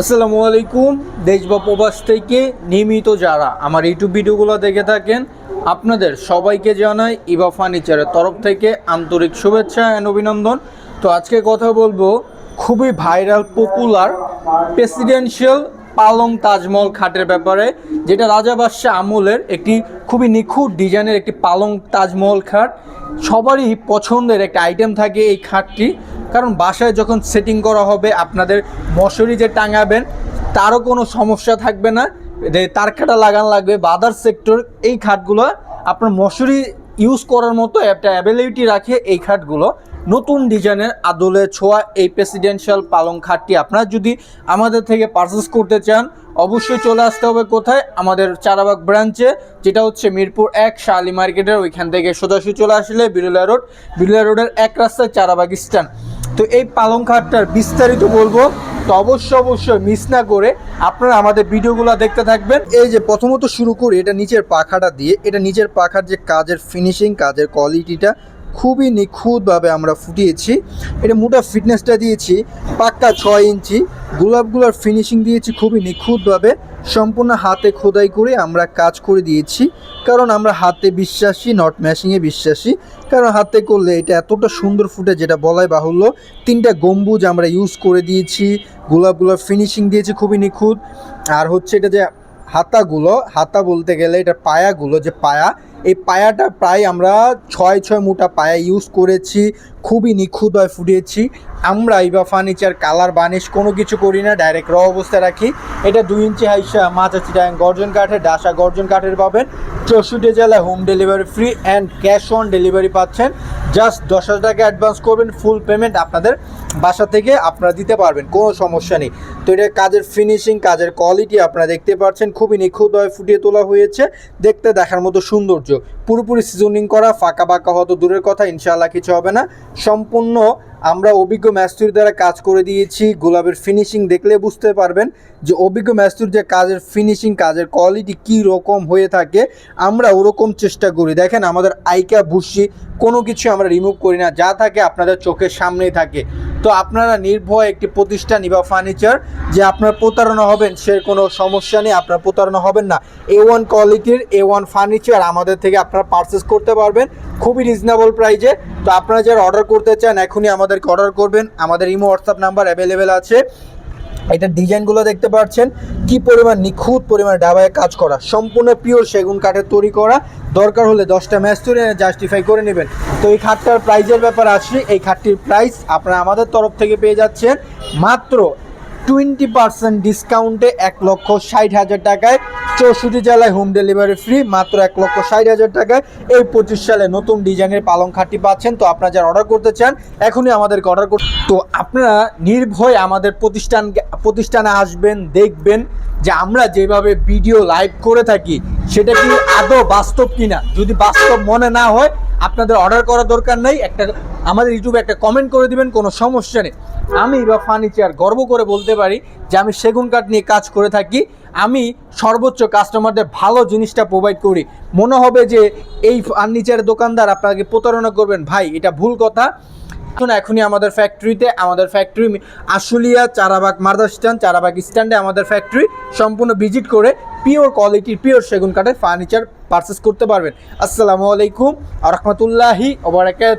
আসসালামু আলাইকুম দেশ বা প্রবাস থেকে নিয়মিত যারা আমার ইউটিউব ভিডিওগুলো দেখে থাকেন, আপনাদের সবাইকে জানাই ইভা ফার্নিচারের তরফ থেকে আন্তরিক শুভেচ্ছা অ্যান্ড অভিনন্দন। তো আজকে কথা বলব খুবই ভাইরাল পপুলার প্রেসিডেন্সিয়াল পালং তাজমহল খাটের ব্যাপারে, যেটা রাজা বাদশাহ আমলের একটি খুবই নিখুঁত ডিজাইনের একটি পালং তাজমহল খাট। সবারই পছন্দের একটা আইটেম থাকে এই খাটটি। কারণ বাসায় যখন সেটিং করা হবে, আপনাদের মশারি যে টাঙাবেন, তারও কোনো সমস্যা থাকবে না। যে তার কাটা লাগান লাগবে, বা আদার সেক্টর এই খাটগুলো, আপনার মশারি ইউজ করার মতো একটা অ্যাবিলিটি রাখে এই খাটগুলো। নতুন ডিজাইনের আদলে ছোঁয়া এই প্রেসিডেন্সিয়াল পালং খাটটি আপনারা যদি আমাদের থেকে পারচেস করতে চান, অবশ্যই চলে আসতে হবে কোথায়? আমাদের চারাবাগ ব্রাঞ্চে যেটা হচ্ছে মিরপুর এক, শালি মার্কেটের ওইখান থেকে সোজাসুজি চলে আসলে বিরুলিয়া রোড। বিরুলিয়া রোডের এক রাস্তায় চারাবাগ স্ট্যান্ড তো এই পালং খাটটার বিস্তারিত বলব। তো অবশ্যই অবশ্যই মিস না করে আপনারা আমাদের ভিডিওগুলো দেখতে থাকবেন। এই যে প্রথমত শুরু করি, এটা নিচের পাখাটা দিয়ে। এটা নিচের পাখার যে কাজের ফিনিশিং কাজের কোয়ালিটিটা খুবই নিখুঁতভাবে আমরা ফুটিয়েছি। এটা মোটা ফিটনেসটা দিয়েছি, পাক্কা ছয় ইঞ্চি। গোলাপগুলোর ফিনিশিং দিয়েছি খুবই নিখুঁতভাবে। সম্পূর্ণ হাতে খোদাই করে আমরা কাজ করে দিয়েছি। কারণ আমরা হাতে বিশ্বাসী নট ম্যাশিংয়ে বিশ্বাসী। কারণ হাতে করলে এটা এতটা সুন্দর ফুটে যেটা বলাই বাহুল্য, তিনটা গম্বুজ আমরা ইউজ করে দিয়েছি। গোলাপগুলোর ফিনিশিং দিয়েছি খুবই নিখুঁত। আর হচ্ছে এটা যে হাতাগুলো, হাতা বলতে গেলে এটা পায়াগুলো, যে পায়া, এই পায়াটা প্রায় আমরা ছয় ছয় মোটা পায়া ইউজ করেছি, খুবই নিখুঁতভাবে ফুটিয়েছি আমরা ইবা ফার্নিচার কালার বানিশ কোনো কিছু করি না ডাইরেক্ট র অবস্থায় রাখি। এটা দুই ইঞ্চি হাইসা মাচা চিটাং গর্জন কাঠের, ডাসা গর্জন কাঠের পাবেন। চৌষট্টি জেলায় home delivery free and cash on delivery পাচ্ছেন। জাস্ট দশ হাজার টাকা অ্যাডভান্স করবেন ফুল পেমেন্ট আপনাদের বাসা থেকে আপনারা দিতে পারবেন, কোনো সমস্যা নেই। তো এটা কাজের ফিনিশিং কাজের কোয়ালিটি আপনারা দেখতে পাচ্ছেন, খুবই নিখুঁতভাবে ফুটিয়ে তোলা হয়েছে। দেখতে, দেখার মতো সৌন্দর্য। পুরোপুরি সিজনিং করা ফাঁকা ফাঁকা হতো দূরের কথা, ইনশাআল্লাহ কিছু হবে না। সম্পূর্ণ আমরা অভিজ্ঞ ম্যাস্তুর দ্বারা কাজ করে দিয়েছি। গোলাপের ফিনিশিং দেখলে বুঝতে পারবেন যে অভিজ্ঞ ম্যাস্তুর যে কাজের ফিনিশিং কাজের কোয়ালিটি কী রকম হয়ে থাকে, আমরা ওরকম চেষ্টা করি। দেখেন আমাদের আইকা ভুসি, কোনো কিছু আমরা রিমুভ করি না, যা থাকে আপনাদের চোখের সামনেই থাকে। তো আপনারা নির্ভয় একটি প্রতিষ্ঠান বা ফার্নিচার যে আপনার প্রতারণা হবেন, সে কোনো সমস্যা নেই, আপনার প্রতারণা হবেন না। এ ওয়ান কোয়ালিটির এ ওয়ান ফার্নিচার আমাদের থেকে আপনারা পারচেস করতে পারবেন, খুবই রিজনেবল প্রাইজে তো আপনারা যারা অর্ডার করতে চান, এখনই আমাদেরকে অর্ডার করবেন। আমাদের ইমো হোয়াটসঅ্যাপ নাম্বার অ্যাভেলেবেল আছে। এটার ডিজাইনগুলো দেখতে পাচ্ছেন। কি পরিমাণ নিখুঁত পরিমাণ ডাবায় কাজ করা। সম্পূর্ণ পিওর সেগুন কাঠের তৈরি করা। দরকার হলে দশটা ম্যাচ তৈরি জাস্টিফাই করে নেবেন। তো এই খাটটার প্রাইজের ব্যাপার আসি। এই খাটটির প্রাইস আপনারা আমাদের তরফ থেকে পেয়ে যাচ্ছেন মাত্র টোয়েন্টি পার্সেন্ট ডিসকাউন্টে এক লক্ষ ষাট হাজার টাকায় চৌষট্টি জেলায় হোম ডেলিভারি ফ্রি মাত্র এক লক্ষ ষাট হাজার টাকায়। এই পঁচিশ সালে নতুন ডিজাইনের পালং খাটটি পাচ্ছেন। তো আপনারা যারা অর্ডার করতে চান, এখনই আমাদেরকে অর্ডার করুন। তো আপনারা নির্ভয় আমাদের প্রতিষ্ঠান প্রতিষ্ঠানে আসবেন, দেখবেন যে আমরা যেভাবে ভিডিও লাইভ করে থাকি, সেটা কি আদৌ বাস্তব কিনা? যদি বাস্তব মনে না হয়, আপনাদের অর্ডার করার দরকার নেই। একটা আমাদের ইউটিউবে একটা কমেন্ট করে দিবেন, কোনো সমস্যা নেই। আমি বা ফার্নিচার গর্ব করে বলতে পারি যে আমি সেগুন কাঠ নিয়ে কাজ করে থাকি। আমি সর্বোচ্চ কাস্টমারদের ভালো জিনিসটা প্রোভাইড করি। মনে হবে যে এই ফার্নিচারের দোকানদার আপনাকে প্রতারণা করবেন। ভাই, এটা ভুল কথা। এখন এখনই আমাদের ফ্যাক্টরিতে আমাদের ফ্যাক্টরি আশুলিয়া, চারাবাগ মার্দা স্ট্যান্ড, চারাবাগ স্ট্যান্ডে আমাদের ফ্যাক্টরি সম্পূর্ণ ভিজিট করে পিওর কোয়ালিটির পিওর সেগুন কাঠের ফার্নিচার পারচেস করতে পারবেন। আসসালামু আলাইকুম আ রহমতুল্লাহি ওবরাকাত